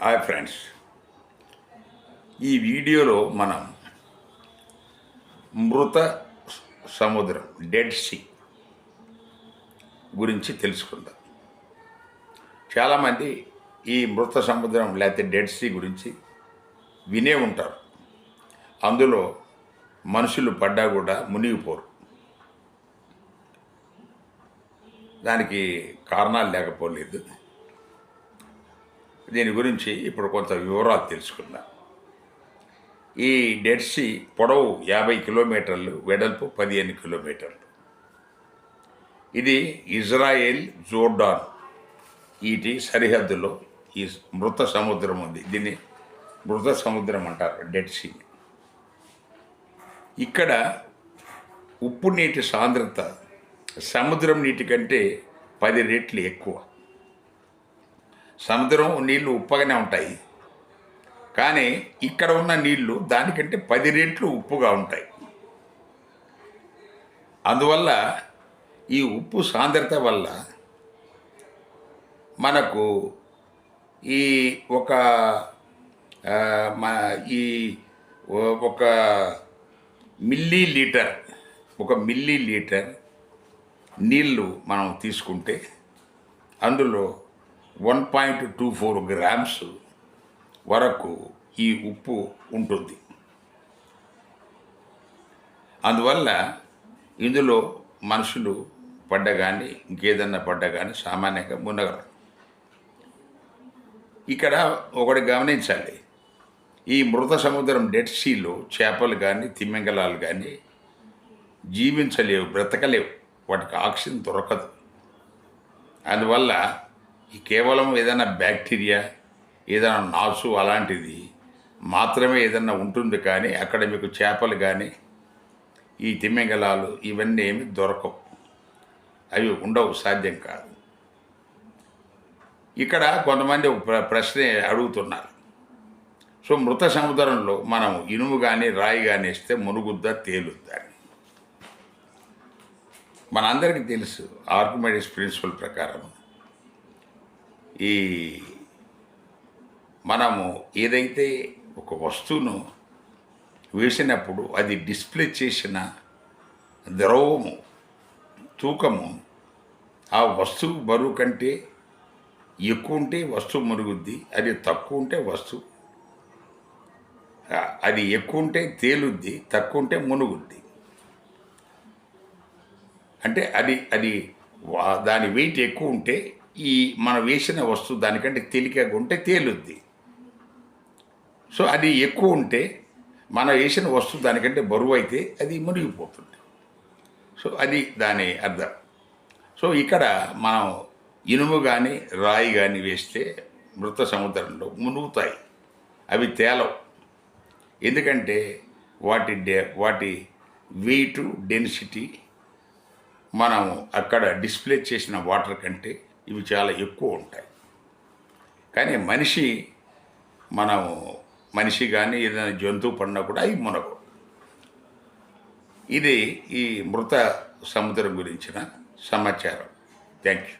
Hi friends. ఈ వీడియోలో మనం మృత సముద్రం డెడ్ సీ గురించి తెలుసుకుందాం. చాలామంది ఈ మృత సముద్రం లేకపోతే డెడ్ సీ గురించి వినే ఉంటారు. అందులో మనుషులు పడ్డా కూడా మునిగిపోరు. దానికి కారణాలు లేకపోలేదు. దీని గురించి ఇప్పుడు కొంత వివరాలు తెలుసుకుందాం. ఈ డెడ్ సీ పొడవు యాభై కిలోమీటర్లు వెడల్పు పదిహేను కిలోమీటర్లు. ఇది ఇజ్రాయెల్ జోర్డాన్. వీటి సరిహద్దులో ఈ మృత సముద్రం ఉంది. దీన్ని మృత సముద్రం అంటారు డెడ్ సీ ఇక్కడ ఉప్పు నీటి సాంద్రత సముద్రం నీటి కంటే పది రెట్లు ఎక్కువ. సముద్రం నీళ్ళు ఉప్పగానే ఉంటాయి. కానీ ఇక్కడ ఉన్న నీళ్ళు దానికంటే పది రెట్లు ఉప్పుగా ఉంటాయి. అందువల్ల ఈ ఉప్పు సాంద్రత వల్ల మనకు ఈ ఒక ఈ ఒక మిల్లీ లీటర్ ఒక మిల్లీ లీటర్ నీళ్ళు మనం తీసుకుంటే అందులో one point two four grams వరకు ఈ ఉప్పు ఉంటుంది. అందువల్ల ఇందులో మనుషులు పడ్డ కానీ ఇంకేదన్నా పడ్డ కానీ సామాన్యంగా మునగరు. ఇక్కడ ఒకటి గమనించాలి. ఈ మృత సముద్రం డెడ్ సీలో చేపలు కానీ తిమ్మింగలాలు కానీ జీవించలేవు బ్రతకలేవు. వాటికి ఆక్సిజన్ దొరకదు. అందువల్ల ఈ కేవలం ఏదైనా బ్యాక్టీరియా ఏదైనా నాసు అలాంటిది మాత్రమే ఏదైనా ఉంటుంది కానీ అక్కడ మీకు చేపలు కానీ ఈ తిమ్మింగలాలు ఇవన్నీ ఏమి దొరకవు. అవి ఉండవు సాధ్యం కాదు. ఇక్కడ కొంతమంది ఒక ప్ర- ప్రశ్న అడుగుతున్నారు. సో మృత సముద్రంలో మనం ఇనుము కానీ రాయి కానీ ఇస్తే మునుగుద్దా తేలుద్దా మనందరికీ తెలుసు ఆర్కిమెడిస్ ప్రిన్సిపల్ ప్రకారం ఈ మనము ఏదైతే ఒక వస్తువును వేసినప్పుడు అది డిస్ప్లే చేసిన ద్రవము తూకము ఆ వస్తువు బరువు కంటే ఎక్కువ ఉంటే వస్తువు మురుగుద్ది అది తక్కువ ఉంటే వస్తువు అది ఎక్కువ ఉంటే తేలుద్ది తక్కువ ఉంటే మునుగుద్ది. అంటే అది అది వా- దాని వెయిట్ ఎక్కువ ఉంటే ఈ మనం వేసిన వస్తువు దానికంటే తేలికగా ఉంటే తేలుద్ది. సో అది ఎక్కువ ఉంటే మనం వేసిన వస్తువు దానికంటే బరువు అయితే అది మునిగిపోతుంది సో అది దాని అర్థం. సో ఇక్కడ మనం ఇనుము కానీ రాయి కానీ వేస్తే మృత సముద్రంలో మునుగుతాయి. అవి తేలవు. ఎందుకంటే వాటి డే వాటి వెయిట్ డెన్సిటీ మనం అక్కడ డిస్ప్లే చేసిన వాటర్ కంటే ఇవి చాలా ఎక్కువ ఉంటాయి. కానీ మనిషి మనం మనిషి కానీ ఏదైనా జంతువు పడినా కూడా అవి మునగవు. ఇది ఈ మృత సముద్రం గురించిన సమాచారం. Thank you